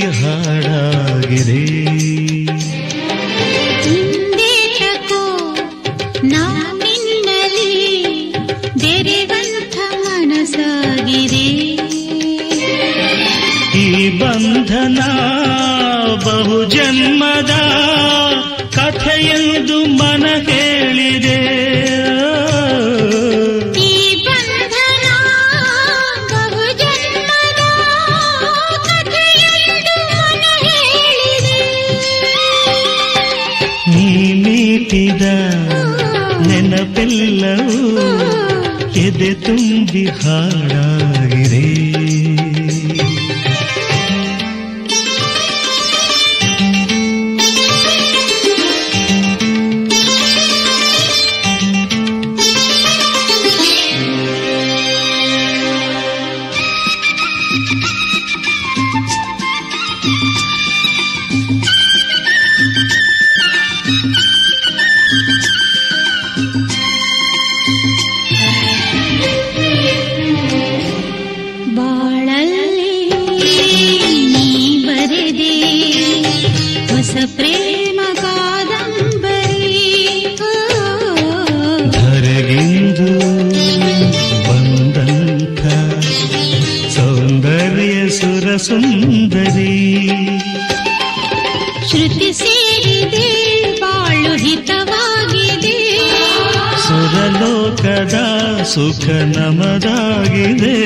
ಹಾಡಾಗಿದೆ. ಈ ಬಂಧನ ಬಹುಜನ್ಮದ ಕಥೆಯದು ಮನಗೆ तुम बिहार आए। ಸುಖ ನಮದಾಗಿದೆ.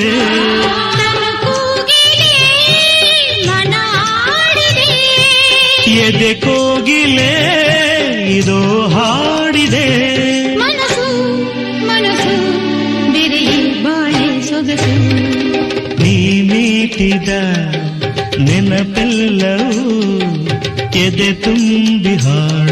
ಎದೆ ಕೋಗಿಲೆ ಇದು ಹಾಡಿದೆ. ಮನಸ್ಸು ಮನಸ್ಸು ಬೆರೆಯ ಬಾಳೆ ಸೊಗಸು. ನೀ ಮೀಟಿದ ನೆನಪೆಲ್ಲವೂ ಎದೆ ತುಂಬಿ ಹಾಡ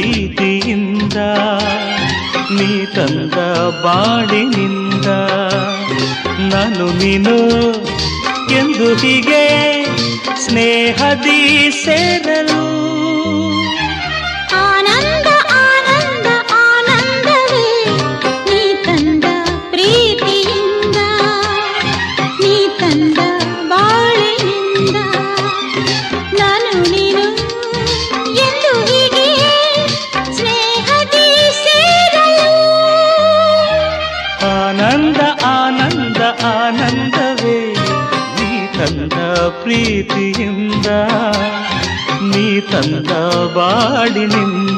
ಪ್ರೀತಿಯಿಂದ ನೀ ತಂದ ಬಾಳಿನಿಂದ ನಾನು ನೀನು ಎಂದು ಹೀಗೆ ಸ್ನೇಹದಿ ಸೇರಲು ನೀ ತಂದ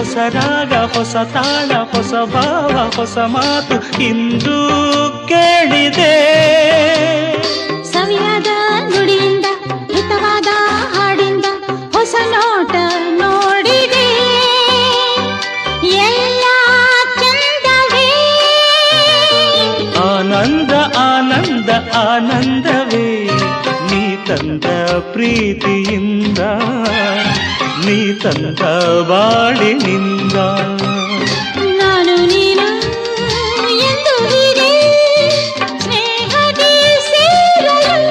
ಹೊಸ ರಾಗ ಹೊಸ ತಾಳ ಹೊಸ ಭಾವ ಹೊಸ ಮಾತು ಇಂದು ಕೇಳಿದೆ. ಸವಿಯಾದ ನುಡಿಯಿಂದ ಹಿತವಾದ ಹಾಡಿಂದ ಹೊಸ ನೋಟ ನೋಡಿದೆ. ಎಲ್ಲ ಚಂದವೇ. ಆನಂದ ಆನಂದ ಆನಂದವೇ ನೀ ತಂದ ಪ್ರೀತಿಯಿಂದ. ನೀ ತಂದ ಬಾಳಿನಿಂದ ನಾನು ನೀನು ಎಂದು ಹೀಗೆ ಸ್ನೇಹದಿ ಸೇರಲು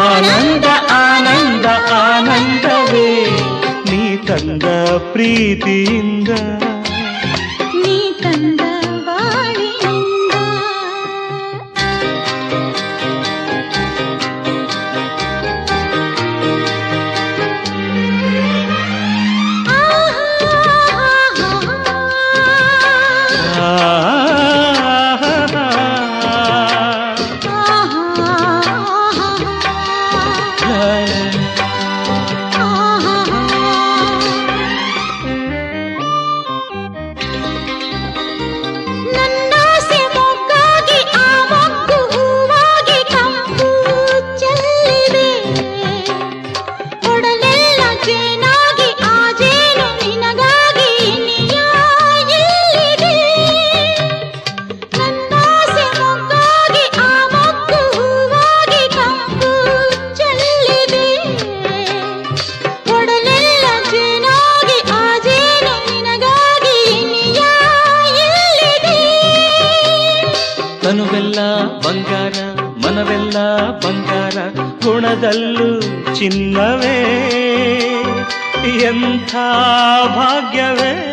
ಆನಂದ ಆನಂದ ಆನಂದವೇ ನೀ ತಂದ ಪ್ರೀತಿಯಿಂದ ತನುವೆಲ್ಲ ಬಂಗಾರ ಮನವೆಲ್ಲ ಬಂಗಾರ ಗುಣದಲ್ಲೂ ಚಿನ್ನವೇ. ಎಂಥ ಭಾಗ್ಯವೇ.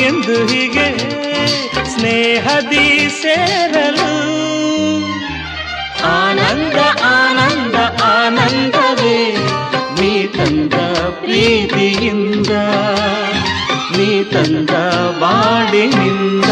ಎಂದು ಹೀಗೆ ಸ್ನೇಹದಿ ಸೇರಲು പാടി നിന്ന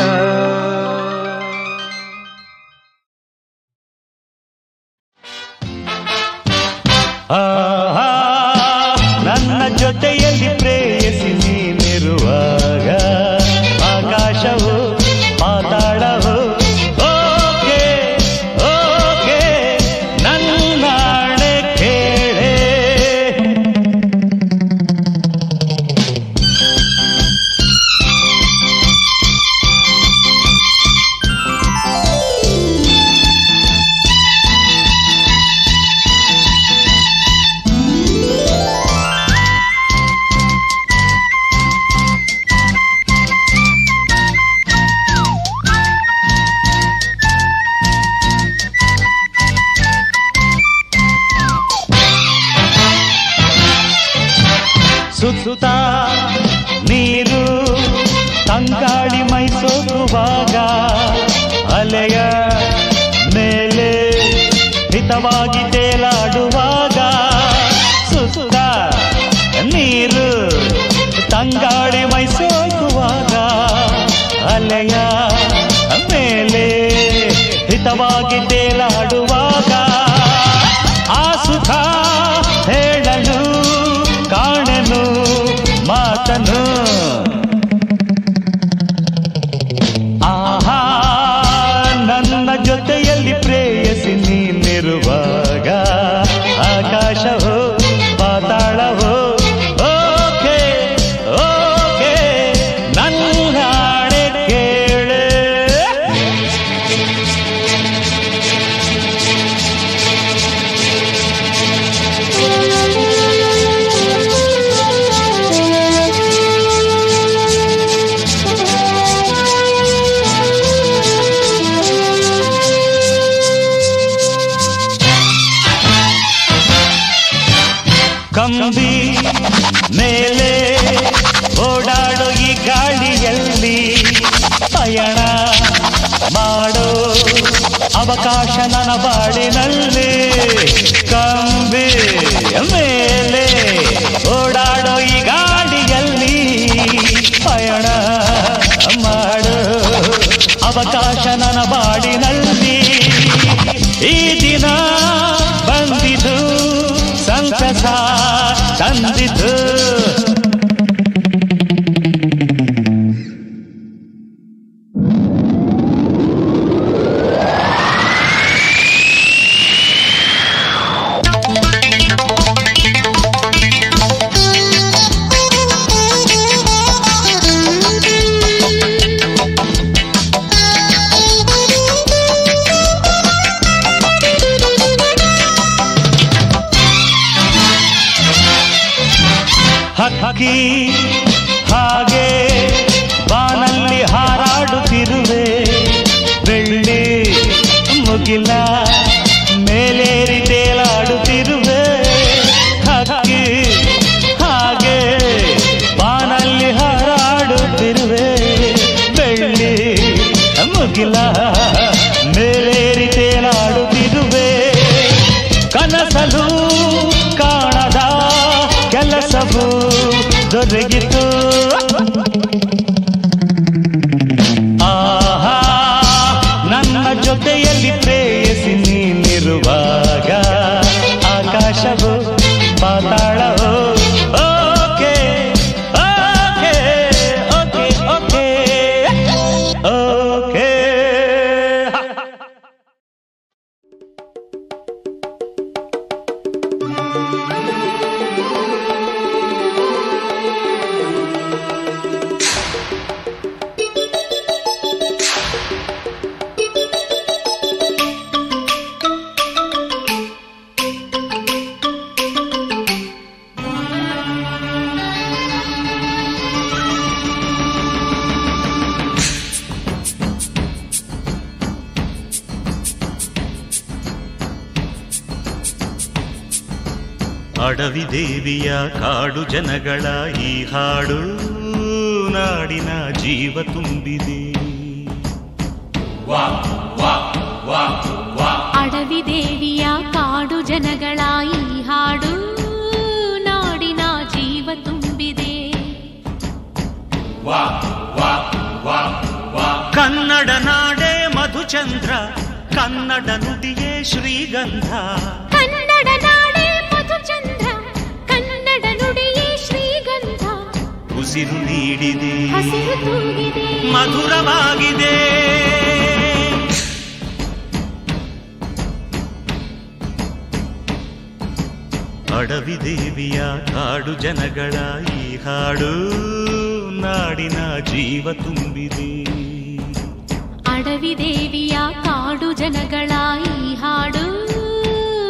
ಸುತ್ತ ನೀರು ತಂಗಾಳಿ ಮೈಸೋಗುವಾಗ ಅಲೆಯ ಮೇಲೆ ಹಿತವಾಗಿ ತೇಲಾಡುವಾಗ ಸುತ್ತ ನೀರು ತಂಗಾಳಿ ಮೈಸೋಗುವಾಗ ಅಲೆಯ ಮೇಲೆ ಹಿತವಾಗಿ ಅವಕಾಶ ನನ್ನ ಬಾಳಿನಲ್ಲಿ ಕಂಬಿ ಮೇಲೆ ಓಡಾಡೋ ಈ நீ ಅಡವಿ ದೇವಿಯ ಕಾಡು ಜನಗಳ ಈ ಹಾಡು ನಾಡಿನ ಜೀವ ತುಂಬಿದೆ. ಅಡವಿ ದೇವಿಯ ಕಾಡು ಜನಗಳ ಈ ಹಾಡು ನಾಡಿನ ಜೀವ ತುಂಬಿದೆ. ಕನ್ನಡ ನಾಡೆ ಮಧುಚಂದ್ರ ಕನ್ನಡ ನುಡಿಯೇ ಶ್ರೀಗಂಧ. ನೀಡಿದೆ. ಹಸಿರು ತೂಗಿದೆ. ಮಧುರವಾಗಿದೆ. ಅಡವಿ ದೇವಿಯ ಕಾಡು ಜನಗಳ ಈ ಹಾಡು ನಾಡಿನ ಜೀವ ತುಂಬಿದೆ. ಅಡವಿ ದೇವಿಯ ಕಾಡು ಜನಗಳ ಈ ಹಾಡು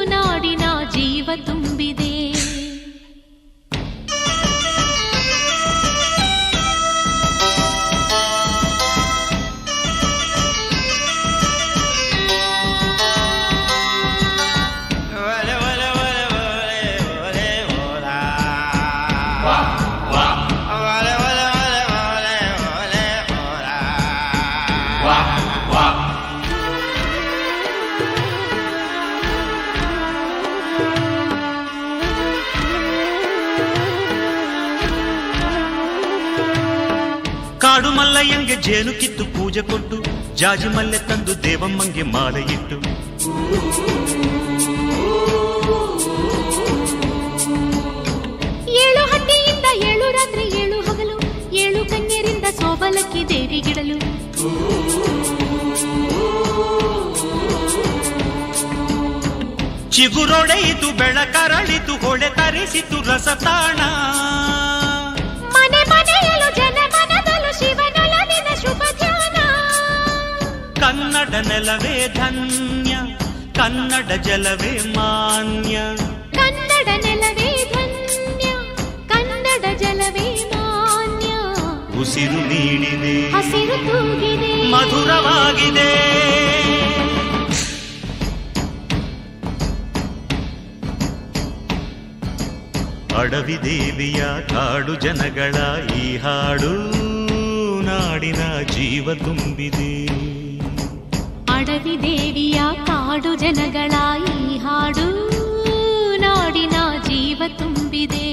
ನಾಡಿನ ಜೀವ ತುಂಬಿದೆ. ಕಾಡು ಮಲ್ಲಯ್ಯಂಗೆ ಜೇನು ಕಿತ್ತು ಪೂಜೆ ಕೊಟ್ಟು ಜಾಜಿ ಮಲ್ಲೆ ತಂದು ದೇವಮ್ಮಂಗೆ ಮಾಲೆ ಇಟ್ಟು ಏಳು ಹಟ್ಟಿಯಿಂದ ಏಳು ರಾತ್ರಿ ಏಳು ಹಗಲು ಏಳು ಕನ್ಯರಿಂದ ಸೋಬಲಕ್ಕಿ ದೇವಿಗಿಡಲು. ಚಿಗುರೊಡೆಯಿತು ಬೆಳಕರಳಿತು ಹೊಳೆ ತರಿಸಿತು ರಸತಾಣ. ನೆಲವೇ ಧನ್ಯ ಕನ್ನಡ ಜಲವೇ ಮಾನ್ಯ. ಕನ್ನಡ ನೆಲವೇ ಧನ್ಯ ಕನ್ನಡ ಜಲವೇ ಮಾನ್ಯ. ಉಸಿರು ನೀಡಿದೆ ಹಸಿರು ತೂಗಿದೆ. ಮಧುರವಾಗಿದೆ. ಅಡವಿ ದೇವಿಯ ಕಾಡು ಜನಗಳ ಈ ಹಾಡು ನಾಡಿನ ಜೀವ ತುಂಬಿದೆ. ಅಡವಿ ದೇವಿಯ ಕಾಡು ಜನಗಳ ಈ ಹಾಡು ನಾಡಿನ ಜೀವ ತುಂಬಿದೆ.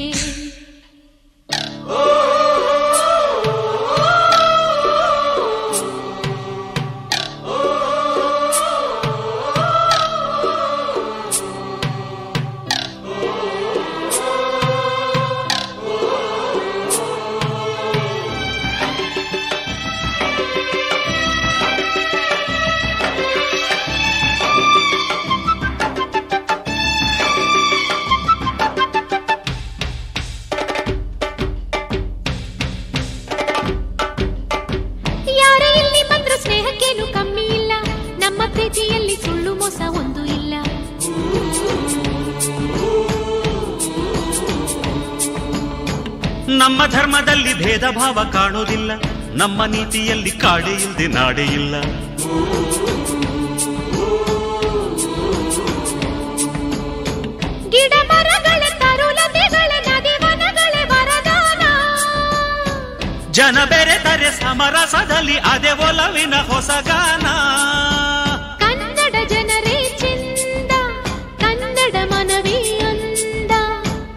ಭಾವ ಕಾಣೋದಿಲ್ಲ ನಮ್ಮ ನೀತಿಯಲ್ಲಿ ಕಾಡೆ ಇಲ್ಲದೆ ನಾಡೆ ಇಲ್ಲ. ಜನ ಬೆರೆತರೆ ಸಮರಸದಲ್ಲಿ ಅದೇ ಒಲವಿನ ಹೊಸಗಾನ ಕನ್ನಡ ಜನರೇ ಚಂದ ಕನ್ನಡ ಮನವಿ ಅಂದ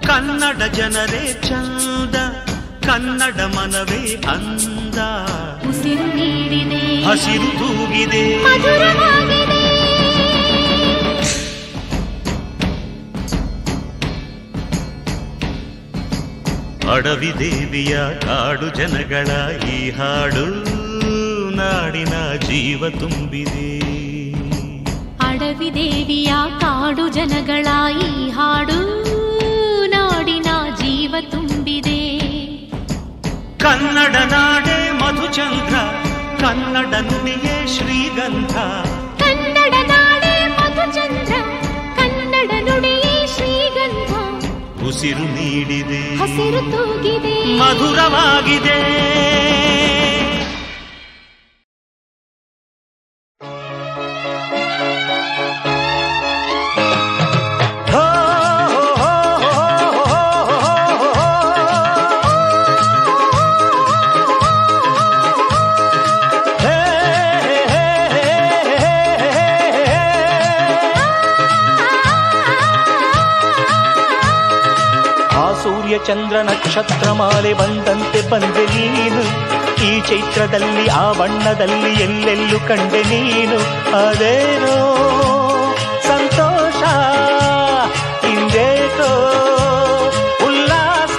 ಕನ್ನಡ ಜನರೇ ಚಂದ. ಕನ್ನಡ ಮನವೇ ಅಂದ. ಉಸಿರು ನೀಡಿದೆ ಹಸಿರು ತೂಗಿದೆ. ಅಡವಿ ದೇವಿಯ ಕಾಡು ಜನಗಳ ಈ ಹಾಡು ನಾಡಿನ ಜೀವ ತುಂಬಿದೆ. ಅಡವಿ ದೇವಿಯ ಕಾಡು ಜನಗಳ ಈ ಹಾಡು ಕನ್ನಡ ನುಡಿಯೇ ಶ್ರೀಗಂಧ. ಕನ್ನಡ ನಾಡೆ ಮಧುಚಂದ್ರ ಕನ್ನಡ ನುಡಿಯೇ ಶ್ರೀಗಂಧ. ಉಸಿರು ನೀಡಿದೆ. ಹಸಿರು ತೂಗಿದೆ. ಮಧುರವಾಗಿದೆ. ಚಂದ್ರ ನಕ್ಷತ್ರ ಮಾಲೆ ಬಂದಂತೆ ಬಂದೆ ನೀನು ಈ ಚೈತ್ರದಲ್ಲಿ ಆ ಬಣ್ಣದಲ್ಲಿ ಎಲ್ಲೆಲ್ಲೂ ಕಂಡೆ ನೀನು ಅದೇನೋ ಸಂತೋಷ ಇಂದೇಕೋ ಉಲ್ಲಾಸ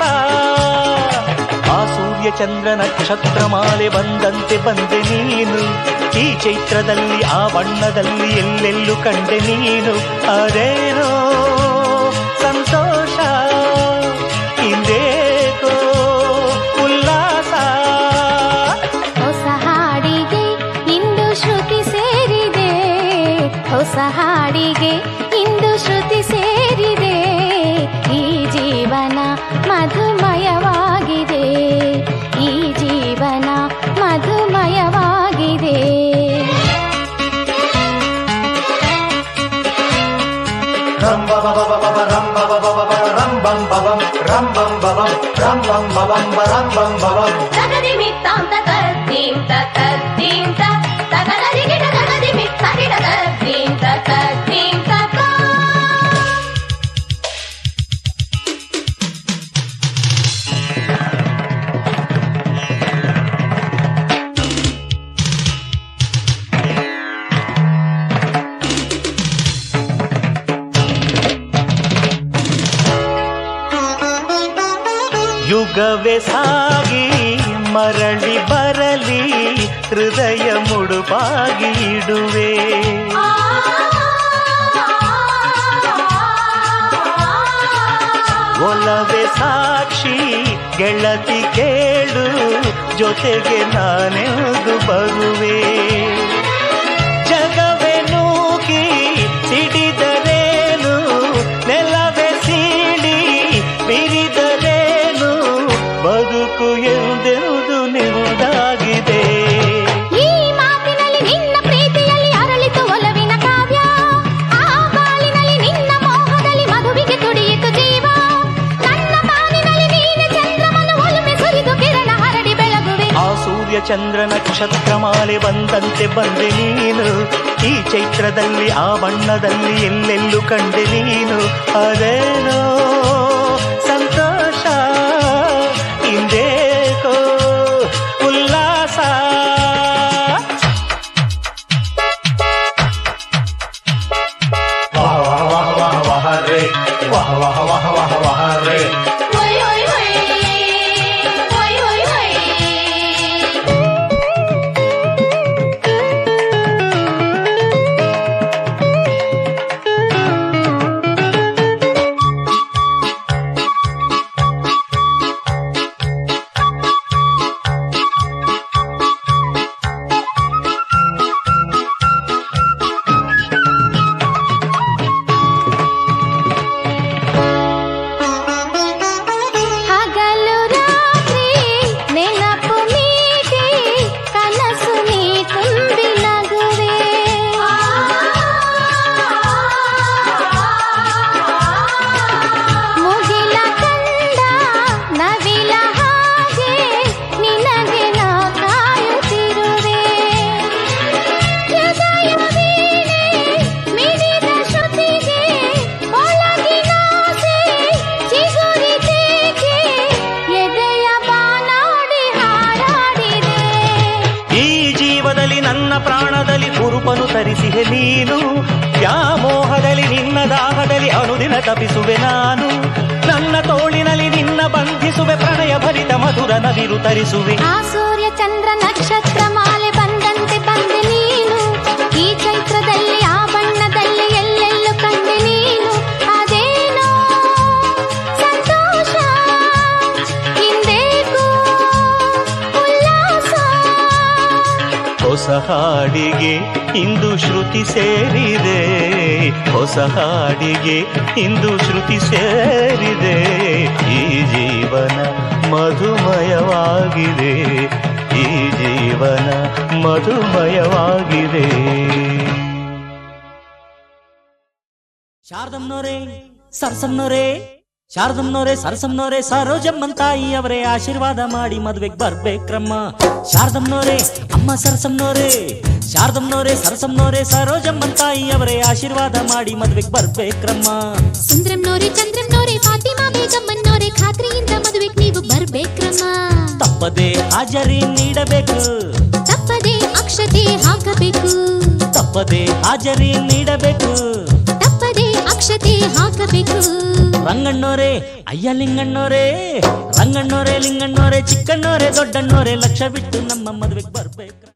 ಆ ಸೂರ್ಯ ಚಂದ್ರ ನಕ್ಷತ್ರ ಮಾಲೆ ಬಂದಂತೆ ಬಂದೆ ನೀನು ಈ ಚೈತ್ರದಲ್ಲಿ ಆ ಬಣ್ಣದಲ್ಲಿ ಎಲ್ಲೆಲ್ಲೂ ಕಂಡೆ ನೀನು ಅದೇನೋ ಹೊಸ ಯುಗವೇ ಸಾಗಿ ಮರಳಿ ಬರಲಿ ಹೃದಯ ಮುಡುಪಾಗಿ ಇಡುವೆ. ಒಲವೇ ಸಾಕ್ಷಿ ಗೆಳತಿ ಕೇಳು ಜೊತೆಗೆ ನಾನೆಂದು ಬರುವೆ. ಚಂದ್ರ ನಕ್ಷತ್ರ ಮಾಲೆ ಬಂದಂತೆ ಬಂದೆ ನೀನು. ಈ ಚೈತ್ರದಲ್ಲಿ ಆ ಬಣ್ಣದಲ್ಲಿ ಎಲ್ಲೆಲ್ಲೂ ಕಂಡೆ ನೀನು. ಅದೇನೋ ಪ್ರಾಣದಲ್ಲಿ ಕುರುಪನು ತರಿಸಿಹೆ ನೀನು. ವ್ಯಾಮೋಹದಲ್ಲಿ ನಿನ್ನ ದಾಹದಲ್ಲಿ ಅನುದಿನ ತಪಿಸುವೆ ನಾನು. ನನ್ನ ತೋಳಿನಲ್ಲಿ ನಿನ್ನ ಬಂಧಿಸುವೆ ಪ್ರಣಯ ಭರಿತ ಮಧುರ ನವಿರು ತರಿಸುವೆ. ಆ ಸೂರ್ಯ ಚಂದ್ರ ನಕ್ಷತ್ರ ಮಾಲೆ ಬಂದಂತೆ ಬಂದೆ ನೀನು. ಈ ಚೈತ್ರದಲ್ಲಿ ಹೊಸ ಹಾಡಿಗೆ ಇಂದು ಶ್ರುತಿ ಸೇರಿದೆ. ಹೊಸ ಹಾಡಿಗೆ ಇಂದು ಶ್ರುತಿ ಸೇರಿದೆ. ಈ ಜೀವನ ಮಧುಮಯವಾಗಿದೆ. ಈ ಜೀವನ ಮಧುಮಯವಾಗಿದೆ. ಶಾರದಮ್ನೋರೇ ಸರ್ಸಮ್ನೋರೇ ಶಾರದಮ್ನೋರೇ ಸರಸಮ್ಮನವರೇ ಸರೋಜಮ್ಮನ್ ತಾಯಿ ಅವರೇ ಆಶೀರ್ವಾದ ಮಾಡಿ ಮದುವೆಗೆ ಬರ್ಬೇಕ್ರಮ್ಮ. ಶಾರದಮ್ಮನವರೇ ಅಮ್ಮ ಸರಸಮ್ಮನವರೇ ಶಾರದಮ್ಮನವರೇ ಸರಸಮ್ಮನವರೇ ಸರೋಜಮ್ಮನ್ ತಾಯಿ ಅವರೇ ಆಶೀರ್ವಾದ ಮಾಡಿ ಮದುವೆಗೆ ಬರ್ಬೇಕ್ರಮ್ಮ. ಸುಂದ್ರಂನೋರೆ ಚಂದ್ರಂನೋರೆ ಫಾತಿಮಾ ಬೇಗಮ್ಮನವರೇ ಖಾತ್ರಿಯಿಂದ ಮದುವೆಗೆ ನೀವು ಬರ್ಬೇಕ್ರಮ್ಮ. ತಪ್ಪದೆ ಹಾಜರಿ ನೀಡಬೇಕು. ತಪ್ಪದೆ ಅಕ್ಷತೆ ಹಾಕಬೇಕು. ತಪ್ಪದೆ ಹಾಜರಿ ನೀಡಬೇಕು. ತಪ್ಪದೆ ಅಕ್ಷತೆ ಹಾಕಬೇಕು ರಂಗಣ್ಣೋರೇ ಅಯ್ಯ ಲಿಂಗಣ್ಣೋರೇ ರಂಗಣ್ಣೋರೇ ಲಿಂಗಣ್ಣೋರೇ ಚಿಕ್ಕಣ್ಣೋರೇ ದೊಡ್ಡಣ್ಣೋರೇ ಲಕ್ಷ ಬಿಟ್ಟು ನಮ್ಮ ಮದ್ವೆಗ್ ಬರ್ಬೇಕು